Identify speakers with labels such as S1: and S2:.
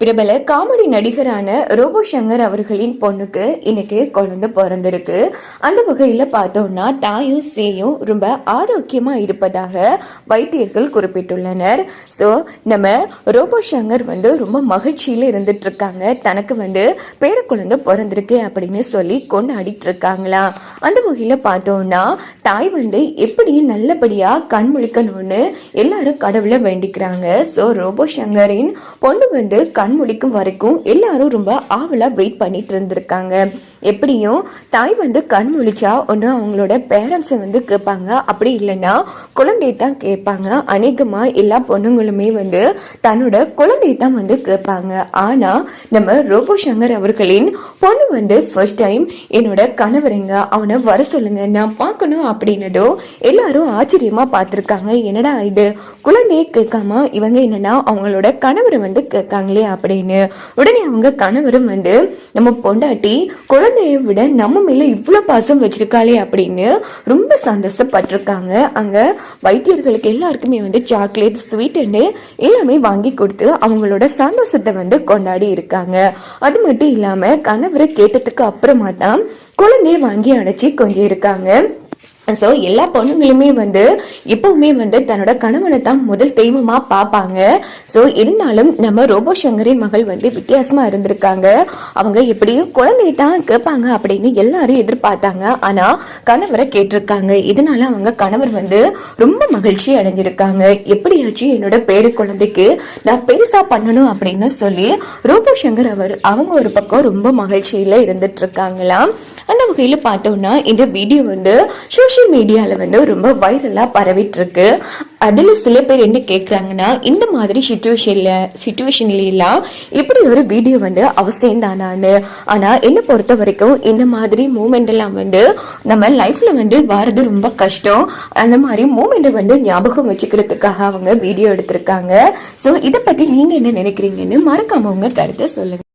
S1: பிரபல comedy நடிகரான robot Shankar அவர்களின் பொண்ணுக்கு இன்னைக்கு குழந்தை பிறந்திருக்கு. அந்த வகையில் பார்த்தோம்னா தாயும் சேயும் ரொம்ப ஆரோக்கியமாக இருப்பதாக வைத்தியர்கள் குறிப்பிட்டுள்ளனர். ஸோ நம்ம ரோபோ சங்கர் வந்து ரொம்ப மகிழ்ச்சியில் இருந்துட்டு இருக்காங்க தனக்கு வந்து பேர குழந்தை பிறந்திருக்கு அப்படின்னு சொல்லி கொண்டாடிட்டு இருக்காங்களாம் அந்த வகையில் பார்த்தோம்னா தாய் வந்து எப்படி நல்லபடியாக கண் முழிக்கணும்னு எல்லாரும் கடவுளை வேண்டிக்கிறாங்க. ஸோ ரோபோ சங்கரின் பொண்ணு வந்து கண் முழிக்கும் வரைக்கும் எல்லாரும் ரொம்ப ஆவலாக வெயிட் பண்ணிட்டு இருந்திருக்காங்க. எப்படியும் தாய் வந்து கண் முழிச்சா ஒன்று அவங்களோட பேரண்ட்ஸை வந்து கேட்பாங்க. அப்படி இல்லைன்னா குழந்தையை தான் கேட்பாங்க. அநேகமாக எல்லா பொண்ணுங்களுமே வந்து தன்னோட குழந்தையை தான் வந்து கேட்பாங்க. ஆனால் நம்ம ரோபோ சங்கர் அவர்களின் பொண்ணு வந்து ஃபர்ஸ்ட் டைம் என்னோட கணவருங்க அவனை வர சொல்லுங்க நான் பார்க்கணும் அப்படின்னதோ எல்லாரும் ஆச்சரியமாக பார்த்துருக்காங்க. என்னடா இது? குழந்தையை கேட்காம இவங்க என்னன்னா அவங்களோட கணவரை வந்து கேட்காங்களே அப்படின்னு. உடனே அவங்க கணவரும் வந்து நம்ம பொண்டாட்டி குழந்தைய விட நம்ம மேல இவ்வளவு பாசம் வச்சிருக்காளே அப்படின்னு ரொம்ப சந்தோஷப்பட்டிருக்காங்க. அங்க வைத்தியர்களுக்கு எல்லாருக்குமே வந்து சாக்லேட் ஸ்வீட் எல்லாமே வாங்கி கொடுத்து அவங்களோட சந்தோஷத்தை வந்து கொண்டாடி இருக்காங்க. அது மட்டும் இல்லாம கணவரை கேட்டதுக்கு அப்புறமா தான் குழந்தைய வாங்கி அடைச்சி கொஞ்சம் இருக்காங்க ஸோ எல்லா பொண்ணுங்களுமே வந்து எப்பவுமே வந்து தன்னோட கணவனை தான் முதல் தெய்வமாக பார்ப்பாங்க. ஸோ இருந்தாலும் நம்ம ரோபோ சங்கரின் மகள் வந்து வித்தியாசமாக இருந்திருக்காங்க. அவங்க எப்படியும் குழந்தையை தான் கேட்பாங்க அப்படின்னு எல்லாரும் எதிர்பார்த்தாங்க. ஆனால் கணவரை கேட்டிருக்காங்க. இதனால அவங்க கணவர் வந்து ரொம்ப மகிழ்ச்சி அடைஞ்சிருக்காங்க. எப்படியாச்சும் என்னோட பேரு குழந்தைக்கு நான் பெருசாக பண்ணணும் அப்படின்னு சொல்லி ரோபோ சங்கர் அவர் அவங்க ஒரு பக்கம் ரொம்ப மகிழ்ச்சியில் இருந்துட்டு இருக்காங்களாம். வகையில் பார்த்தோம்னா இந்த வீடியோ வந்து சோஷியல் மீடியாவில் வந்து ரொம்ப வைரலாக பரவிட்டுருக்கு. அதில் சில பேர் என்ன கேட்குறாங்கன்னா இந்த மாதிரி சுச்சுவேஷன்ல சுச்சுவேஷன்லாம் இப்படி ஒரு வீடியோ வந்து அவசியம் தானான்னு ஆனால் என்னை பொறுத்த வரைக்கும் இந்த மாதிரி மூமெண்ட் எல்லாம் வந்து நம்ம லைஃப்பில் வந்து வர்றது ரொம்ப கஷ்டம். அந்த மாதிரி மூமெண்ட்டை வந்து ஞாபகம் வச்சுக்கிறதுக்காக அவங்க வீடியோ எடுத்திருக்காங்க. ஸோ இதை பற்றி நீங்கள் என்ன நினைக்கிறீங்கன்னு மறக்காம உங்கள் கருத்தை சொல்லுங்கள்